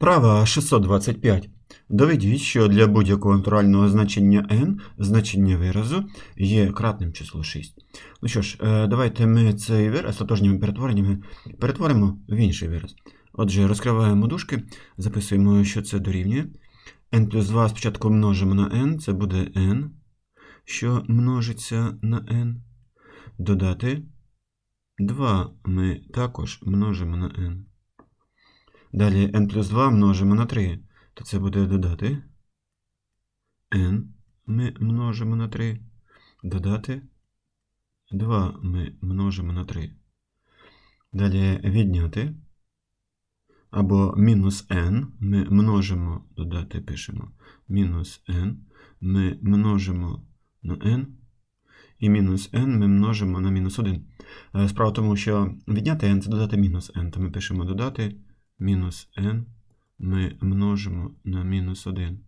Права 625. Доведіть, що для будь-якого натурального значення n значення виразу є кратним числу 6. Ну що ж, е, давайте ми цей вираз тотожніми перетвореннями перетворимо в інший вираз. Отже, розкриваємо дужки, записуємо, що це дорівнює. n плюс 2 спочатку множимо на n, це буде n, що множиться на n. Додати 2 ми також множимо на n. Далі n плюс 2 множимо на 3, то це буде додати n. Ми множимо на 3. Додати 2 ми множимо на 3. Далі відняти. Або мінус n. Ми множимо, додати пишемо. Мінус n, ми множимо на n, і мінус n ми множимо на мінус 1. Е, Справа в тому, що відняти n це додати мінус n, то ми пишемо додати мінус n ми множимо на мінус 1.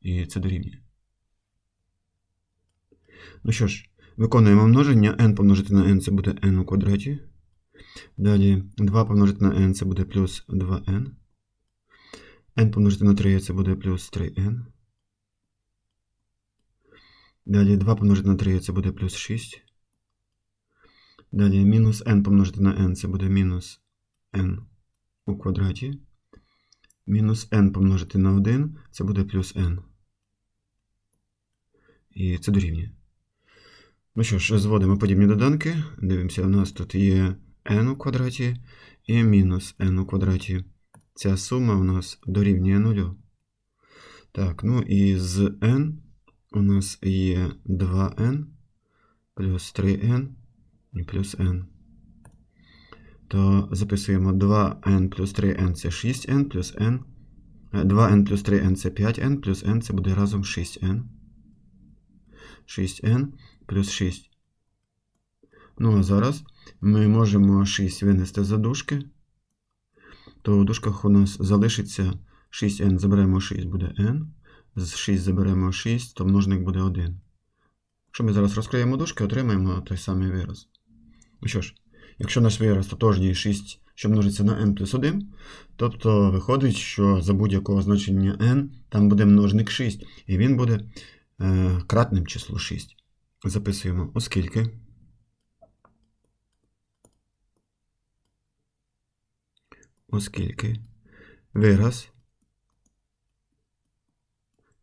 І це дорівнює. Ну що ж, виконуємо множення. n помножити на n це буде n у квадраті. Далі 2 помножити на n це буде плюс 2n. n помножити на 3 це буде плюс 3n. Далі 2 помножити на 3 це буде плюс 6. Далі мінус n помножити на n це буде мінус n у квадраті. Мінус n помножити на 1 це буде плюс n. І це дорівнює. Ну що ж, зводимо подібні доданки. Дивимося, у нас тут є n у квадраті і мінус n у квадраті. Ця сума у нас дорівнює 0. Так, ну і з n у нас є 2n плюс 3n і плюс n. То записуємо 2n плюс 3n це 6n плюс n. 2n плюс 3n це 5n плюс n це буде разом 6n. 6n плюс 6. Ну а зараз ми можемо 6 винести за дужки. То в дужках у нас залишиться 6n, заберемо 6, буде n. З 6 заберемо 6, то множник буде 1. Якщо ми зараз розкриємо дужки, отримаємо той самий вираз. Ну що ж, якщо наш вираз тотожній 6, що множиться на n плюс 1, тобто виходить, що за будь-якого значення n там буде множник 6, і він буде е, кратним числу 6. Записуємо, оскільки. Оскільки вираз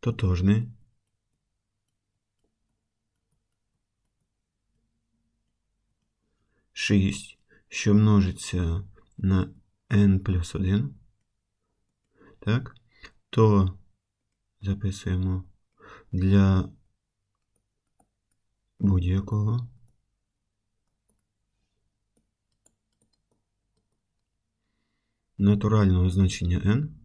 тотожний шість, що множиться на n плюс 1, так, то записуємо для будь-якого. Натурального значення n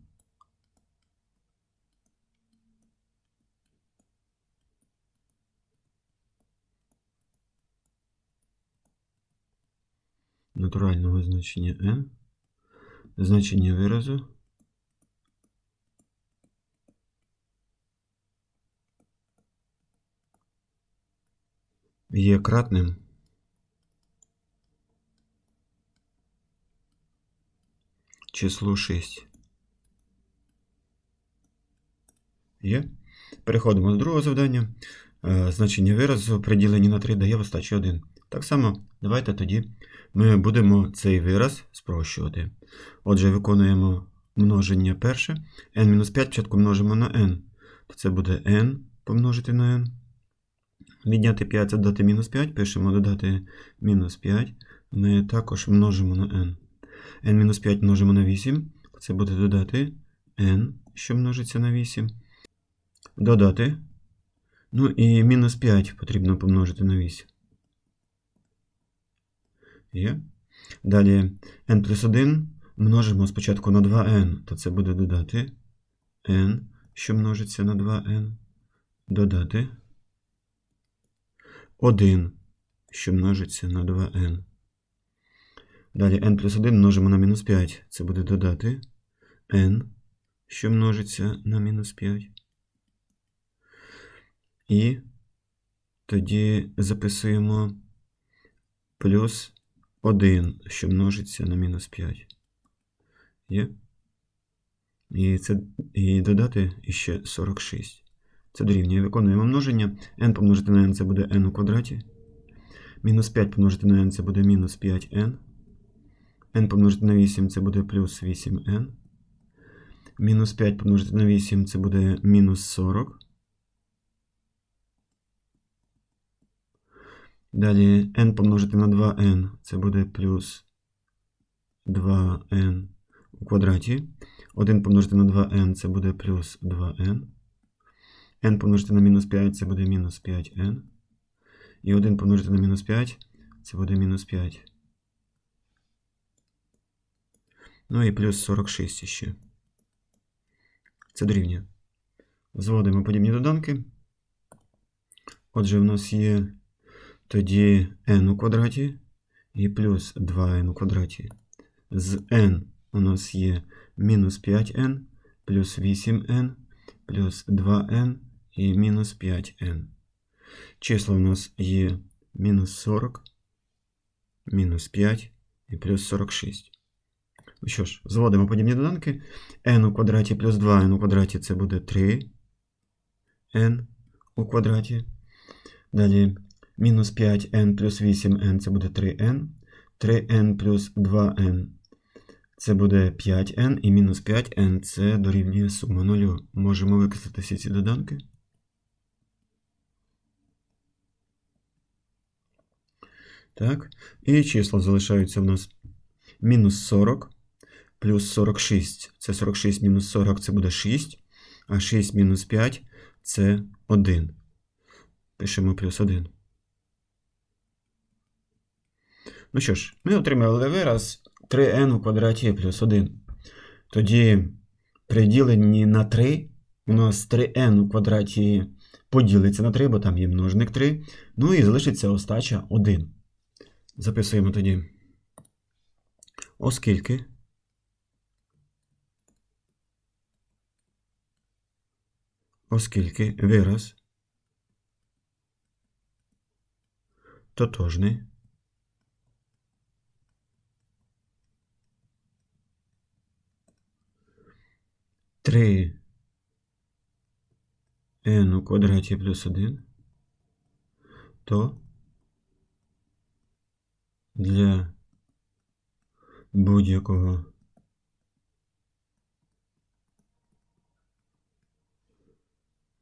натурального значення n значення виразу є кратним числу 6. Є. Переходимо до другого завдання. Е, Значення виразу при діленні на 3 дає в остачі 1. Так само, давайте тоді ми будемо цей вираз спрощувати. Отже, виконуємо множення перше. n-5 спочатку множимо на n. То це буде n помножити на n. Відняти 5 це додати мінус 5. Пишемо додати мінус 5. Ми також множимо на n. n-5 множимо на 8. Це буде додати n, що множиться на 8. Додати. Ну і мінус 5 потрібно помножити на 8. Є. Далі n плюс 1 множимо спочатку на 2n, то це буде додати n, що множиться на 2n. Додати 1, що множиться на 2n. Далі n плюс 1 множимо на мінус 5. Це буде додати n, що множиться на мінус 5. І тоді записуємо плюс 1, що множиться на мінус 5. Є? І, це, і додати ще 46. Це дорівнює. Виконуємо множення. n помножити на n це буде n у квадраті. Мінус 5 помножити на n це буде мінус 5n. n помножити на 8 це буде плюс 8n. Мінус 5 помножити на 8 це буде мінус 40. Далі n помножити на 2n це буде плюс 2n у квадраті. 1 помножити на 2n це буде плюс 2n. n помножити на мінус 5 це буде мінус 5n. І 1 помножити на мінус 5 це буде мінус 5. Ну і плюс 46 ще. Це дорівнює. Зводимо подібні доданки. Отже, в нас є тоді n у квадраті і плюс 2n у квадраті. З n у нас є мінус 5n, плюс 8n, плюс 2n і мінус 5n. Числа у нас є мінус 40, мінус 5 і плюс 46. Ну що ж, зводимо подібні доданки. n у квадраті плюс 2n у квадраті це буде 3 n у квадраті. Далі мінус 5n плюс 8n це буде 3n. 3n плюс 2n це буде 5n, і мінус 5n це дорівнює сума 0. Можемо використати всі ці доданки. Так. І числа залишаються в нас мінус 40 плюс 46. Це 46 мінус 40 це буде 6. А 6 мінус 5 це 1. Пишемо плюс 1. Ну що ж, ми отримали вираз 3n у квадраті плюс 1. Тоді при діленні на 3 у нас 3n у квадраті поділиться на 3, бо там є множник 3. Ну і залишиться остача 1. Записуємо тоді. Оскільки оскільки вираз тотожний три. N у квадраті плюс 1, то для будь-якого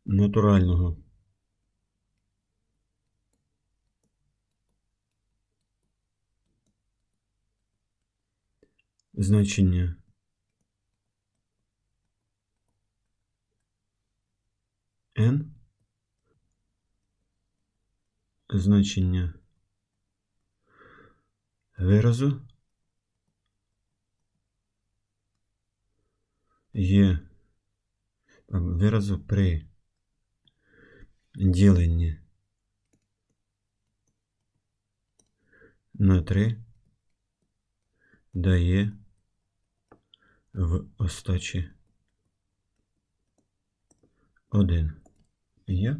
натурального значення n значення виразу є виразу при діленні на 3 дає в остачі 1. Є?